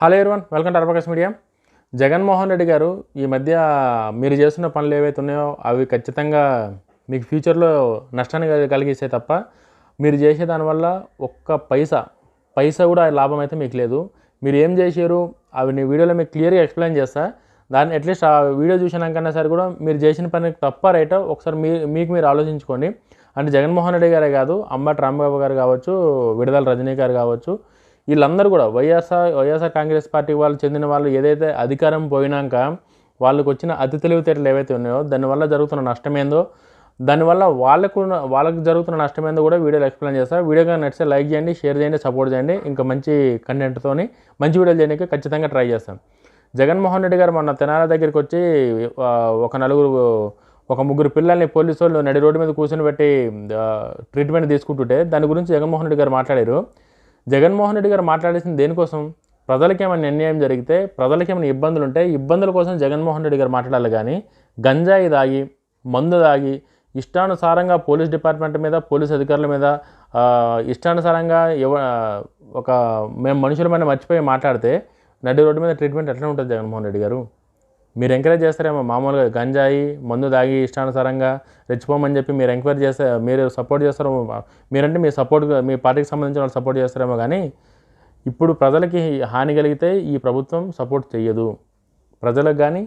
Hello everyone welcome to అర్బకస్ media Jaganmohan Reddy గారు ఈ మధ్య మీరు చేస్తున్న పనులు ఏవైతే ఉన్నాయో అవి ఖచ్చితంగా మీకు ఫ్యూచర్లో నష్టాన్ని కలిగిస్తే తప్ప మీరు చేసే దానివల్ల ఒక్క పైసా పైసా కూడా లాభం అయితే మీకు లేదు. మీరు ఏం చేశారు అవి నీ వీడియోలో మీకు క్లియర్గా ఎక్స్ప్లెయిన్ చేస్తా. దాన్ని అట్లీస్ట్ ఆ వీడియో చూసినాకన్నా సరే కూడా మీరు చేసిన పని తప్ప రైటో ఒకసారి మీ మీకు మీరు ఆలోచించుకోండి. అంటే జగన్మోహన్ రెడ్డి గారే కాదు అంబటి రాంబాబు గారు కావచ్చు విడుదల రజనీ గారు కావచ్చు వీళ్ళందరూ కూడా వైఎస్ఆర్ వైఎస్ఆర్ కాంగ్రెస్ పార్టీ వాళ్ళు చెందిన వాళ్ళు ఏదైతే అధికారం పోయినాక వాళ్ళకు వచ్చిన అతి తెలివితేటలు ఏవైతే ఉన్నాయో దానివల్ల జరుగుతున్న నష్టం ఏందో దానివల్ల వాళ్ళకు వాళ్ళకు వాళ్ళకి జరుగుతున్న నష్టం ఏందో కూడా వీడియోలో ఎక్స్ప్లెయిన్ చేస్తాను వీడియో కానీ నచ్చితే లైక్ చేయండి షేర్ చేయండి సపోర్ట్ చేయండి. ఇంకా మంచి కంటెంట్తోని మంచి వీడియోలు చేయడానికి ఖచ్చితంగా ట్రై చేస్తాం. జగన్మోహన్ రెడ్డి గారు మొన్న తెనాల దగ్గరికి వచ్చి ఒక నలుగురు ఒక ముగ్గురు పిల్లల్ని పోలీసు వాళ్ళు నడి రోడ్డు మీద కూర్చొని పెట్టి ట్రీట్మెంట్ తీసుకుంటుంటే దాని గురించి జగన్మోహన్ రెడ్డి గారు మాట్లాడారు. జగన్మోహన్ రెడ్డి గారు మాట్లాడేసింది దేనికోసం? ప్రజలకి ఏమైనా జరిగితే ప్రజలకి ఏమైనా ఇబ్బందులు ఉంటే ఇబ్బందుల కోసం జగన్మోహన్ రెడ్డి గారు మాట్లాడాలి కానీ గంజాయి దాగి మందు దాగి ఇష్టానుసారంగా పోలీస్ డిపార్ట్మెంట్ మీద పోలీస్ అధికారుల మీద ఇష్టానుసారంగా ఎవ ఒక మేము మనుషులమైన మర్చిపోయి మాట్లాడితే నడి రోడ్డు మీద ట్రీట్మెంట్ ఎట్లా ఉంటుంది జగన్మోహన్ రెడ్డి గారు? మీరు ఎంకరేజ్ చేస్తారేమో మామూలుగా గంజాయి మందు దాగి ఇష్టానుసారంగా రెచ్చిపోమని చెప్పి మీరు ఎంక్వైరీ చేస్తే మీరు సపోర్ట్ చేస్తారో మీరంటే మీ సపోర్ట్ మీ పార్టీకి సంబంధించిన వాళ్ళు సపోర్ట్ చేస్తారేమో కానీ ఇప్పుడు ప్రజలకి హాని కలిగితే ఈ ప్రభుత్వం సపోర్ట్ చేయదు ప్రజలకు కానీ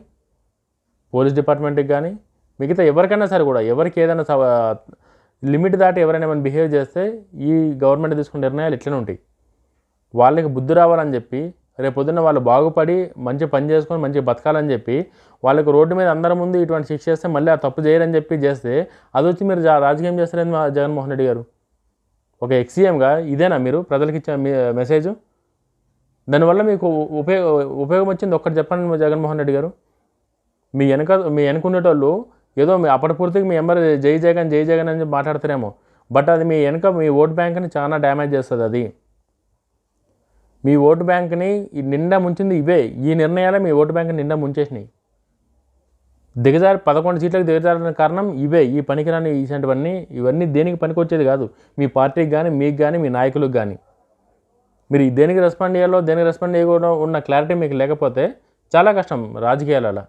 పోలీస్ డిపార్ట్మెంట్కి కానీ మిగతా ఎవరికైనా సరే కూడా ఎవరికి ఏదైనా లిమిట్ దాటి ఎవరైనా ఏమైనా బిహేవ్ చేస్తే ఈ గవర్నమెంట్ తీసుకునే నిర్ణయాలు ఇట్లనే ఉంటాయి. వాళ్ళకి బుద్ధి రావాలని చెప్పి రేపు పొద్దున్న వాళ్ళు బాగుపడి మంచి పని చేసుకొని మంచి బతకాలని చెప్పి వాళ్ళకి రోడ్డు మీద అందరి ముందు ఇటువంటి శిక్ష చేస్తే మళ్ళీ ఆ తప్పు చేయరని చెప్పి చేస్తే అది వచ్చి మీరు రాజకీయం చేస్తారని మా జగన్మోహన్ రెడ్డి గారు? ఒక ఎక్సీఎంగా ఇదేనా మీరు? ప్రజలకు ఇచ్చే మెసేజ్? దానివల్ల మీకు ఉపయోగ ఉపయోగం వచ్చింది ఒక్కటి చెప్పండి జగన్మోహన్ రెడ్డి గారు. మీ వెనక మీ వెనుకునేటోళ్ళు ఏదో మీ అప్పటిపూర్తికి మీ ఎంబర్ జై జగన్ జై జగన్ అని మాట్లాడతారేమో. బట్ అది మీ వెనక మీ ఓట్ బ్యాంక్ని చాలా డ్యామేజ్ చేస్తుంది అది. మీ ఓటు బ్యాంక్ని నిండా ముంచింది ఇవే. ఈ నిర్ణయాలే మీ ఓటు బ్యాంక్ని నిండా ముంచేసినాయి. దిగజారి పదకొండు సీట్లకు దిగజారిన కారణం ఇవే. ఈ పనికిరాని ఇటువంటివన్నీ ఇవన్నీ దేనికి పనికొచ్చేది కాదు. మీ పార్టీకి కానీ మీకు కానీ మీ నాయకులకు కానీ మీరు దేనికి రెస్పాండ్ చేయాలో దేనికి రెస్పాండ్ చేయకూడదు ఉన్న క్లారిటీ మీకు లేకపోతే చాలా కష్టం రాజకీయాలలో.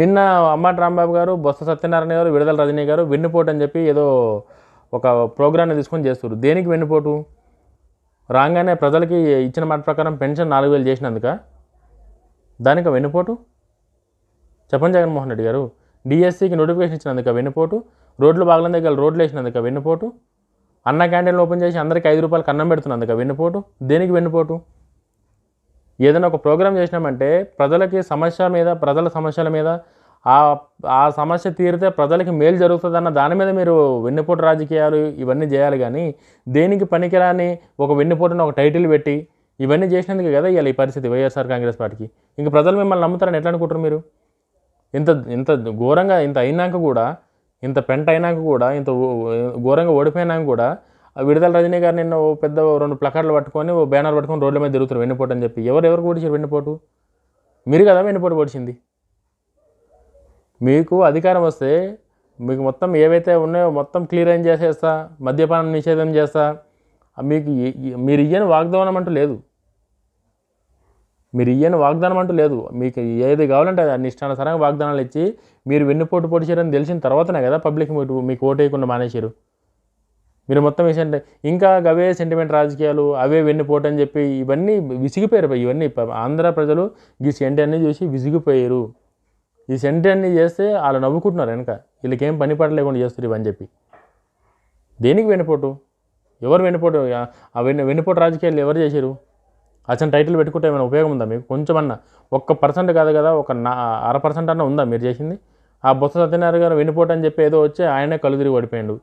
నిన్న అమ్మాటి రాంబాబు గారు బొత్స సత్యనారాయణ గారు విడుదల రజనీ గారు వెన్నుపోటు అని చెప్పి ఏదో ఒక ప్రోగ్రామ్ని తీసుకొని చేస్తారు దేనికి వెన్నుపోటు? రాగానే ప్రజలకి ఇచ్చిన మాట ప్రకారం పెన్షన్ నాలుగు వేలు చేసినందుక దానికి వెన్నుపోటు? చెప్పండి జగన్మోహన్ రెడ్డి గారు. డిఎస్సికి నోటిఫికేషన్ ఇచ్చినందుక వెన్నుపోటు? రోడ్లు బాగల దగ్గర రోడ్లు వేసినందుక వెన్నుపోటు? అన్న క్యాంటీన్లు ఓపెన్ చేసి అందరికీ ఐదు రూపాయలు కన్నం పెడుతున్నందుక వెన్నుపోటు? దేనికి వెన్నుపోటు? ఏదైనా ఒక ప్రోగ్రామ్ చేసినామంటే ప్రజలకి సమస్య మీద ప్రజల సమస్యల మీద ఆ ఆ సమస్య తీరితే ప్రజలకి మేలు జరుగుతుందన్న దాని మీద మీరు వెన్నుపోటు రాజకీయాలు ఇవన్నీ చేయాలి కానీ దేనికి పనికిరాని ఒక వెన్నుపోటుని ఒక టైటిల్ పెట్టి ఇవన్నీ చేసినందుకు కదా ఇవాళ ఈ పరిస్థితి వైఎస్ఆర్ కాంగ్రెస్ పార్టీకి. ఇంక ప్రజలు మిమ్మల్ని నమ్ముతారని ఎట్లా అనుకుంటారు మీరు? ఇంత ఇంత ఘోరంగా ఇంత అయినాక కూడా ఇంత పెంట అయినాక కూడా ఇంత ఘోరంగా ఓడిపోయినాక కూడా ఆ విడుదల రజనీ గారు నిన్న ఓ పెద్ద రెండు ప్లకార్లు పట్టుకొని ఓ బ్యానర్ పట్టుకొని రోడ్ల మీద తిరుగుతారు వెన్నుపోటు అని చెప్పి. ఎవరు ఎవరు పొడిచారు వెన్నుపోటు? మీరు కదా వెన్నుపోటు పొడిచింది మీకు అధికారం వస్తే మీకు మొత్తం ఏవైతే ఉన్నాయో మొత్తం క్లియర్ ఏం చేసేస్తా? మద్యపానం నిషేధం చేస్తా? మీకు మీరు ఇయ్యని వాగ్దానం అంటూ లేదు. మీరు ఇయ్యని వాగ్దానం అంటూ లేదు. మీకు ఏది కావాలంటే అది అన్ని వాగ్దానాలు ఇచ్చి మీరు వెన్నుపోటు పొడిచారని తెలిసిన తర్వాతనే కదా పబ్లిక్ మీకు మీకు ఓటేయకుండా మానేశారు. మీరు మొత్తం ఏంటంటే ఇంకా అవే సెంటిమెంట్ రాజకీయాలు అవే వెన్నుపోటు అని చెప్పి ఇవన్నీ విసిగిపోయారు. ఇవన్నీ ఆంధ్ర ప్రజలు ఈ సెంటి అన్నీ చూసి విసిగిపోయారు. ఈ సెంటర్ అన్ని చేస్తే వాళ్ళు నవ్వుకుంటున్నారు వెనక. వీళ్ళకి ఏం పని పడలేకుండా చేస్తారు ఇవని చెప్పి. దేనికి వెన్నుపోటు? ఎవరు వెన్నుపోటు? ఆ- వెన్ను వెన్నుపోటు రాజకీయాలు ఎవరు చేశారు అసలు టైటిల్ పెట్టుకుంటే ఏమైనా ఉపయోగం ఉందా మీకు? కొంచెమన్నా. ఒక్క పర్సెంట్ కాదు కదా ఒక నా అర పర్సెంట్ అన్న ఉందా మీరు చేసింది? ఆ బొత్స సత్యనారాయణ గారు వెనుపోటు అని చెప్పి ఏదో వచ్చి ఆయనే కళ్ళు తిరిగి పడిపోయాడు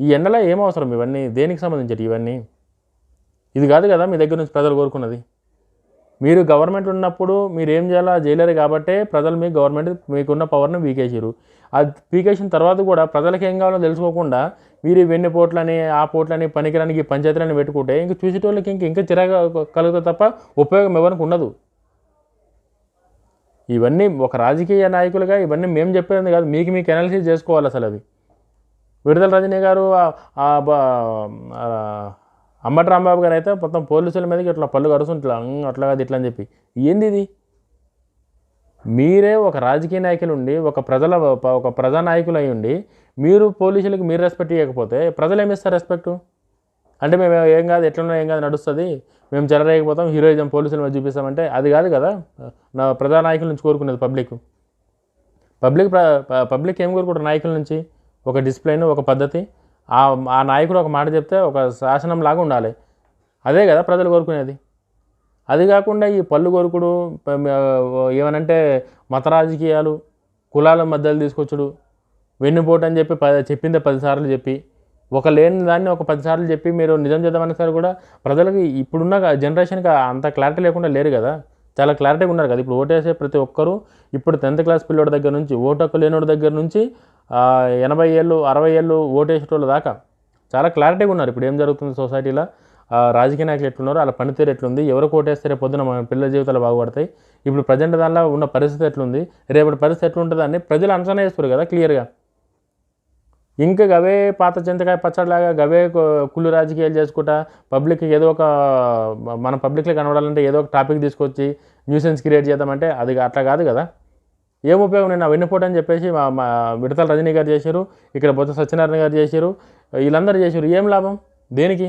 ఈ ఎండలో ఏం అవసరం ఇవన్నీ? దేనికి సంబంధించి ఇవన్నీ? ఇది కాదు కదా మీ దగ్గర నుంచి ప్రజలు కోరుకున్నది. మీరు గవర్నమెంట్ ఉన్నప్పుడు మీరు ఏం చేయాలో? చేయలేరు కాబట్టే ప్రజలు మీ గవర్నమెంట్ మీకున్న పవర్ని వీకేసారు అది పీకేసిన తర్వాత కూడా ప్రజలకు ఏం కావాలో తెలుసుకోకుండా మీరు ఈ వెన్ను పోట్లని ఆ పోట్లని పనికిరానికి పంచాయతీలని పెట్టుకుంటే ఇంక చూసేటోళ్ళకి ఇంక ఇంకా చిరాగా కలుగుతుంది తప్ప ఉపయోగం ఎవరికి ఉండదు. ఇవన్నీ ఒక రాజకీయ నాయకులుగా ఇవన్నీ మేము చెప్పేది కాదు. మీకు మీకు అనాలిసిస్ చేసుకోవాలి అసలు అవి విడుదల రజనీ గారు అంబటి రాంబాబు గారు అయితే మొత్తం పోలీసుల మీదకి ఇట్లా పళ్ళు కరుస్తుంట్లా అట్లా కాదు ఇట్లా అని చెప్పి. ఏంది ఇది మీరే ఒక రాజకీయ నాయకులు ఉండి ఒక ప్రజల ఒక ప్రజానాయకులు అయి ఉండి మీరు పోలీసులకు మీరు రెస్పెక్ట్ ఇవ్వకపోతే ప్రజలు ఏమి ఇస్తారు రెస్పెక్ట్? అంటే మేము ఏం కాదు ఎట్లున్నా ఏం కాదు నడుస్తుంది. మేము చెలరేయకపోతాం హీరోయిజం పోలీసుల మీద చూపిస్తామంటే అది కాదు కదా. నా ప్రజానాయకుల నుంచి కోరుకునేది పబ్లిక్. పబ్లిక్ ప్ర- ప- పబ్లిక్ ఏం కోరుకుంటారు? నాయకుల నుంచి ఒక డిసిప్లైన్ ఒక పద్ధతి. ఆ ఆ నాయకుడు ఒక మాట చెప్తే ఒక శాసనం లాగా ఉండాలి. అదే కదా ప్రజలు కోరుకునేది. అది కాకుండా ఈ పళ్ళు కొరుకుడు ఏమనంటే మత రాజకీయాలు కులాల మధ్యలో తీసుకొచ్చుడు వెన్నుపోటు అని చెప్పి ప చెప్పిందే పదిసార్లు చెప్పి ఒక లేని దాన్ని ఒక పదిసార్లు చెప్పి మీరు నిజం చేద్దామని సరే కూడా ప్రజలకి ఇప్పుడున్న జనరేషన్కి అంత క్లారిటీ లేకుండా లేరు కదా. చాలా క్లారిటీగా ఉన్నారు కదా. ఇప్పుడు ఓటేసే ప్రతి ఒక్కరూ ఇప్పుడు టెన్త్ క్లాస్ పిల్లోడి దగ్గర నుంచి ఓటకు లేనోడి దగ్గర నుంచి ఎనభై ఏళ్ళు అరవై ఏళ్ళు ఓటేసేటోళ్ళ దాకా చాలా క్లారిటీగా ఉన్నారు. ఇప్పుడు ఏం జరుగుతుంది సొసైటీలో రాజకీయ నాయకులు ఎట్లున్నారు వాళ్ళ పనితీరు ఎట్లుంది ఎవరు కోటేస్తే రేపు పొద్దున మన పిల్లల జీవితాలు బాగుపడతాయి. ఇప్పుడు ప్రజెంట్ దానిలో ఉన్న పరిస్థితి ఎట్లుంది? రేపటి పరిస్థితి ఎట్లుంటుందని ప్రజలు అంచనా వేస్తారు కదా క్లియర్గా ఇంకా గవే పాత చింతకాయ పచ్చడిలాగా గవే కుళ్ళు రాజకీయాలు చేసుకుంటా పబ్లిక్ ఏదో ఒక మన పబ్లిక్లో కనబడాలంటే ఏదో ఒక టాపిక్ తీసుకొచ్చి న్యూసెన్స్ క్రియేట్ చేద్దామంటే అది అట్లా కాదు కదా. ఏం ఉపయోగం నేను వెన్నుపోటు అని చెప్పేసి మా మా విడతల రజనీ గారు చేశారు ఇక్కడ బొత్స సత్యనారాయణ గారు చేశారు వీళ్ళందరూ చేశారు. ఏం లాభం? దేనికి?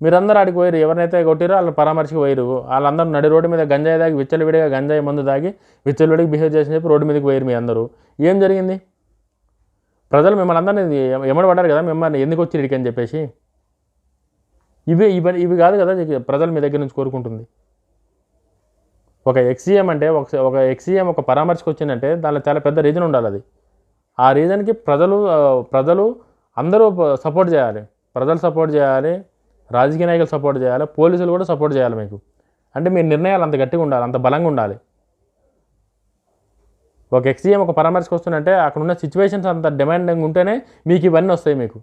మీరందరూ ఆడికి పోయారు ఎవరినైతే కొట్టారో వాళ్ళు పరామర్శకు పోయారు వాళ్ళందరూ నడి రోడ్డు మీద గంజాయి దాగి విచ్చలవిడిగా గంజాయి మందు దాగి విచ్చలవిడికి బిహేవ్ చేసి చెప్పి రోడ్డు మీదకి పోయారు మీ అందరూ. ఏం జరిగింది? ప్రజలు మిమ్మల్ని అందరినీ ఎమ్మడి పడ్డారు కదా మిమ్మల్ని ఎందుకు వచ్చి ఇడికి అని చెప్పేసి. ఇవి ఇవి ఇవి కాదు కదా ప్రజలు మీ దగ్గర నుంచి కోరుకుంటుంది. ఒక ఎక్సీఎం అంటే ఒక ఒక ఎక్సీఎం ఒక పరామర్శకు వచ్చిందంటే దానిలో చాలా పెద్ద రీజన్ ఉండాలి అది. ఆ రీజన్కి ప్రజలు ప్రజలు అందరూ సపోర్ట్ చేయాలి. ప్రజలు సపోర్ట్ చేయాలి రాజకీయ నాయకులు సపోర్ట్ చేయాలి పోలీసులు కూడా సపోర్ట్ చేయాలి మీకు. అంటే మీ నిర్ణయాలు అంత గట్టిగా ఉండాలి అంత బలంగా ఉండాలి. ఒక ఎక్స్జిఎం ఒక పరామర్శకు వస్తుందంటే అక్కడ ఉన్న సిచ్యువేషన్స్ అంత డిమాండింగ్ ఉంటేనే మీకు ఇవన్నీ వస్తాయి మీకు.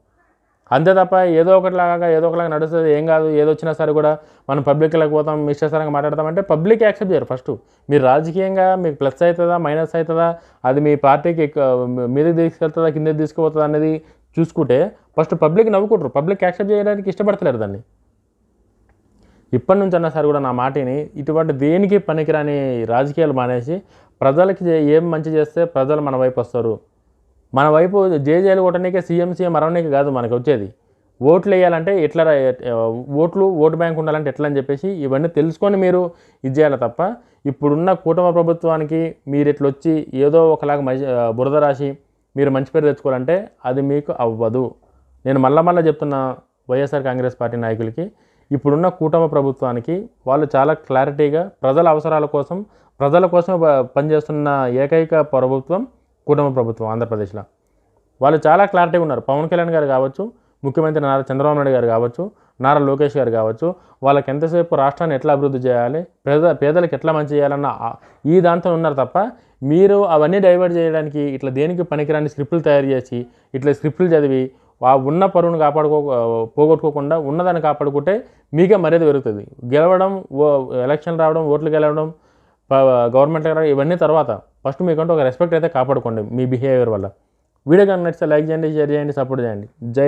అంతే తప్ప ఏదో ఒకటిలాగా ఏదో ఒకలాగా నడుస్తుంది ఏం కాదు ఏదో వచ్చినా సరే కూడా మనం పబ్లిక్లోకి పోతాం మాట్లాడతాం మాట్లాడతామంటే పబ్లిక్ యాక్సెప్ట్ చేయరు ఫస్ట్. మీరు రాజకీయంగా మీకు ప్లస్ అవుతుందా మైనస్ అవుతుందా అది మీ పార్టీకి మీదకి తీసుకెళ్తుందా కిందకి తీసుకుపోతుందా అనేది చూసుకుంటే ఫస్ట్ పబ్లిక్ నవ్వుకుంటారు. పబ్లిక్ యాక్సెప్ట్ చేయడానికి ఇష్టపడతలేరు దాన్ని. ఇప్పటి నుంచి అన్నా సరే కూడా నా మాటని ఇటువంటి దేనికి పనికిరాని రాజకీయాలు మానేసి ప్రజలకి ఏం మంచి చేస్తే ప్రజలు మన వైపు వస్తారు. మన వైపు జేజేలు కొట్టనీకే సీఎం సీఎం అరవనీకి కాదు మనకు వచ్చేది. ఓట్లు వేయాలంటే ఎట్లా ఓట్లు ఓటు బ్యాంక్ ఉండాలంటే ఎట్లా అని చెప్పేసి ఇవన్నీ తెలుసుకొని మీరు ఇది చేయాలి తప్ప ఇప్పుడున్న కూటమి ప్రభుత్వానికి మీరు ఇట్లా వచ్చి ఏదో ఒకలాగా మంచి బురద రాసి మీరు మంచి పేరు తెచ్చుకోవాలంటే అది మీకు అవ్వదు. నేను మళ్ళా మళ్ళీ చెప్తున్న వైఎస్ఆర్ కాంగ్రెస్ పార్టీ నాయకులకి ఇప్పుడున్న కూటమి ప్రభుత్వానికి వాళ్ళు చాలా క్లారిటీగా ప్రజల అవసరాల కోసం ప్రజల కోసం ప- పనిచేస్తున్న ఏకైక ప్రభుత్వం కూటమి ప్రభుత్వం ఆంధ్రప్రదేశ్లో. వాళ్ళు చాలా క్లారిటీగా ఉన్నారు. పవన్ కళ్యాణ్ గారు కావచ్చు ముఖ్యమంత్రి నారా చంద్రబాబు నాయుడు గారు కావచ్చు నారా లోకేష్ గారు కావచ్చు వాళ్ళకి ఎంతసేపు రాష్ట్రాన్ని ఎట్లా అభివృద్ధి చేయాలి పేద పేదలకు ఎట్లా మంచి చేయాలన్న ఈ దాంతో ఉన్నారు తప్ప మీరు అవన్నీ డైవర్ట్ చేయడానికి ఇట్లా దేనికి పనికిరాని స్క్రిప్టులు తయారు చేసి ఇట్లా స్క్రిప్టులు చదివి ఉన్న పరువును కాపాడుకో పోగొట్టుకోకుండా ఉన్నదాన్ని కాపాడుకుంటే మీకే మర్యాద పెరుగుతుంది. గెలవడం ఓ ఎలక్షన్ రావడం ఓట్లు గెలవడం గవర్నమెంట్ ఇవన్నీ తర్వాత ఫస్ట్ మీకంటే ఒక రెస్పెక్ట్ అయితే కాపాడుకోండి మీ బిహేవియర్ వల్ల. వీడియో కనుక నచ్చితే లైక్ చేయండి షేర్ చేయండి సపోర్ట్ చేయండి. జై